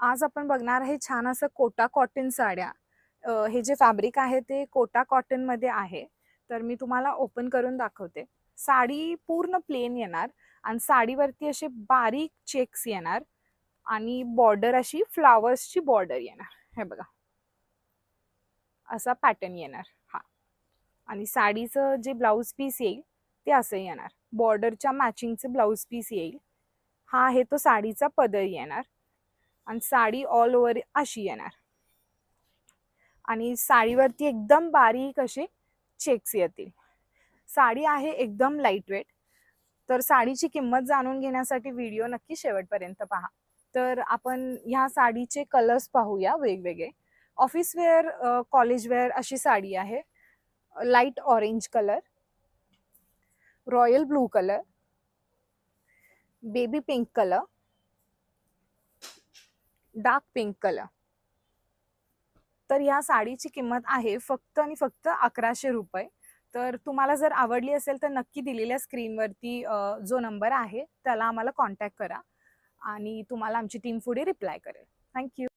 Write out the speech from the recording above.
आज आपण बघणार आहे छान असं कोटा कॉटन साड्या. हे जे फॅब्रिक आहे ते कोटा कॉटनमध्ये आहे. तर मी तुम्हाला ओपन करून दाखवते. साडी पूर्ण प्लेन येणार आणि साडीवरती असे बारीक चेक्स येणार आणि बॉर्डर अशी फ्लावर्सची बॉर्डर येणार. हे बघा. असा पॅटर्न येणार. हा. आणि साडीचं जे ब्लाऊज पीस येईल ते असं येणार. बॉर्डरच्या मॅचिंगचं ब्लाऊज पीस येईल. हा आहे तो साडीचा पदर येणार. आणि साडी ऑल ओव्हर अशी येणार. आणि साडीवरती एकदम बारीक असे चेक्स येतील. साडी आहे एकदम लाइट वेट तर साडीची किंमत जाणून घेण्यासाठी व्हिडिओ नक्की शेवटपर्यंत पहा. तर आपण ह्या साडीचे कलर्स पाहूया वेगवेगळे. ऑफिस वेअर कॉलेज वेअर अशी साडी आहे. Light orange colour royal blue colour baby pink colour dark pink colour. तर या साडीची किंमत आहे फक्त आणि फक्त अकराशे रुपये. तर तुम्हाला जर आवडली असेल तर नक्की दिलेल्या स्क्रीनवरती जो नंबर आहे त्याला आम्हाला कॉन्टॅक्ट करा. आणि तुम्हाला आमची टीम पुढे रिप्लाय करेल. थँक्यू